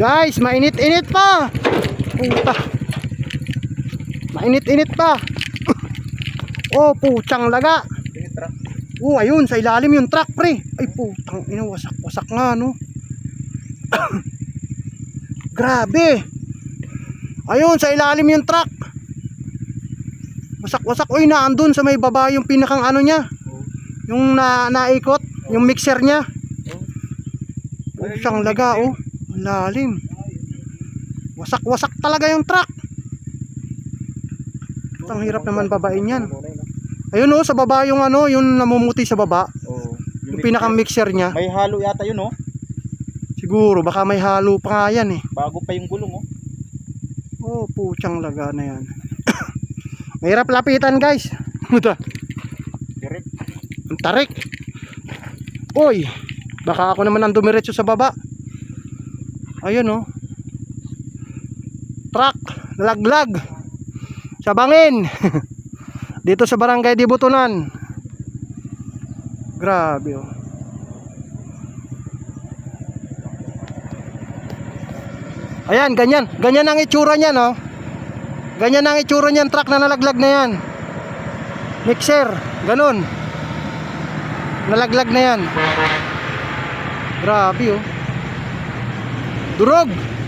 Guys, mainit-init pa. Puta. Mainit-init pa. Oh, putsang laga. Oh, ayun, sa ilalim yung truck, pre. Ay, putang ina, wasak-wasak nga, no? Grabe. Ayun, sa ilalim yung truck. Wasak-wasak. Uy, naandun sa may baba yung pinakang ano niya. Oh. Yung na naikot, yung mixer niya. Oh. Siyang laga, oh. Lalim. Wasak-wasak talaga yung truck. Ang hirap naman babain yan. Ayun oh, sa baba yung ano, yung namumuti sa baba. Oh. Yung pinakang mixer niya. May halo yata yun oh. Siguro, baka may halo pa nga yan eh. Bago pa yung gulong oh. Oh, putyang laga na yan. Mahirap lapitan guys. Direct. ang tarik. Uy, baka ako naman ang dumiretso sa baba. Ayun oh. Truck, nalaglag. Sa bangin. Dito sa barangay Dibutunan. Grabe oh. Ayan, ganyan. Ganyan ang itsura niyan, oh. Ganyan ang itsura niyan, truck na nalaglag na yan. Mixer, ganun. Nalaglag na yan. Grabe, oh. Durog!